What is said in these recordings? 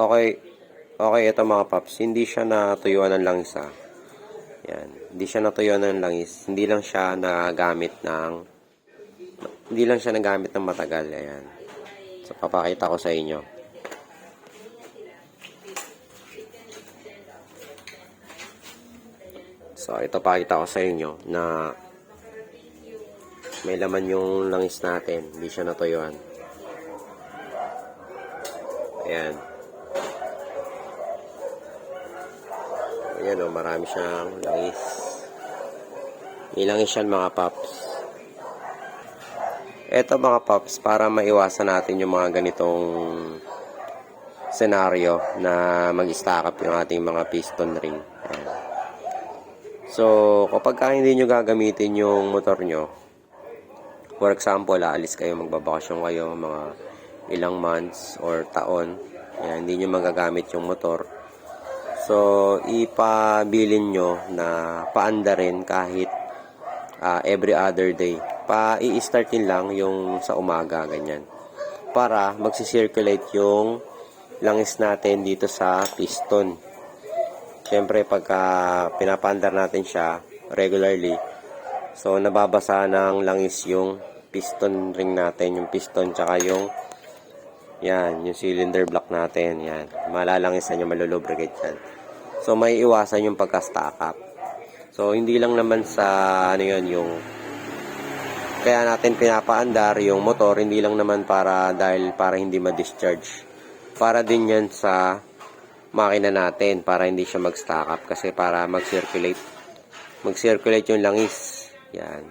Okay, okay ito mga paps, hindi siya natuyuan ng langis ah. Yan, hindi siya natuyuan ng langis, hindi lang siya nagamit ng hindi lang siya nagamit ng matagal, ayan. So papakita ko sa inyo. So ito pakita ko sa inyo na may laman yung langis natin, hindi siya natuyuan. Ayan. Ayan o, marami siyang langis. May langis mga paps. Ito mga paps, para maiwasan natin yung mga ganitong senaryo na mag-stack up yung ating mga piston ring. Ayan. So, kapag ka hindi nyo gagamitin yung motor nyo, for example, aalis kayo, magbabakasyon kayo, mga ilang months or taon, yan, hindi nyo magagamit yung motor. So, ipabilin nyo na paanda rin kahit ah, every other day. Pa-i-startin lang yung sa umaga, ganyan. Para magsisirculate yung langis natin dito sa piston. Siyempre, pagka pinapandar natin siya regularly, so nababasa ng langis yung piston ring natin, yung piston tsaka yung yan, yung cylinder block natin, yan. Malalangisan yung malulubricate yan. So, may iwasan yung pagka-stack up. So, hindi lang naman sa, ano yun, yung kaya natin pinapaandar yung motor, hindi lang naman para dahil para hindi ma-discharge. Para din yan sa makina natin para hindi siya mag-stack up kasi para mag-circulate mag-circulate yung langis. Yan.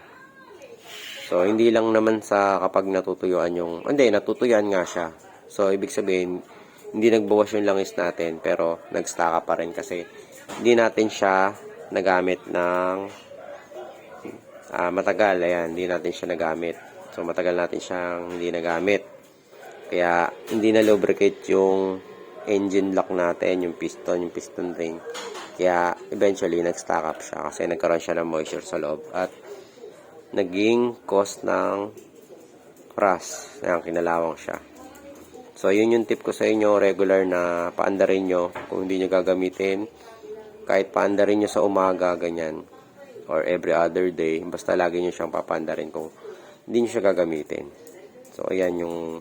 So, hindi lang naman sa kapag natutuyuan yung, hindi, natutuyuan nga siya. So, ibig sabihin, hindi nagbawas yung langis natin, pero nag-stack up pa rin kasi hindi natin siya nagamit ng ah, matagal. Ayan, hindi natin siya nagamit. So, matagal natin siyang hindi nagamit. Kaya, hindi na lubricate yung engine lock natin, yung piston, yung piston ring. Kaya, eventually, nag-stack up siya kasi nagkaroon siya ng moisture sa loob at naging cause ng rust. Ayan, kinalawang siya. So, yun yung tip ko sa inyo, regular na paandarin nyo kung hindi nyo gagamitin. Kahit paandarin nyo sa umaga, ganyan. Or every other day, basta lagi nyo siyang papandarin kung hindi nyo siya gagamitin. So, ayan yung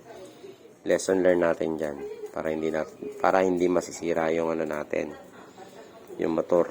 lesson learn natin dyan. Para hindi, na, para hindi masisira yung ano natin, yung motor.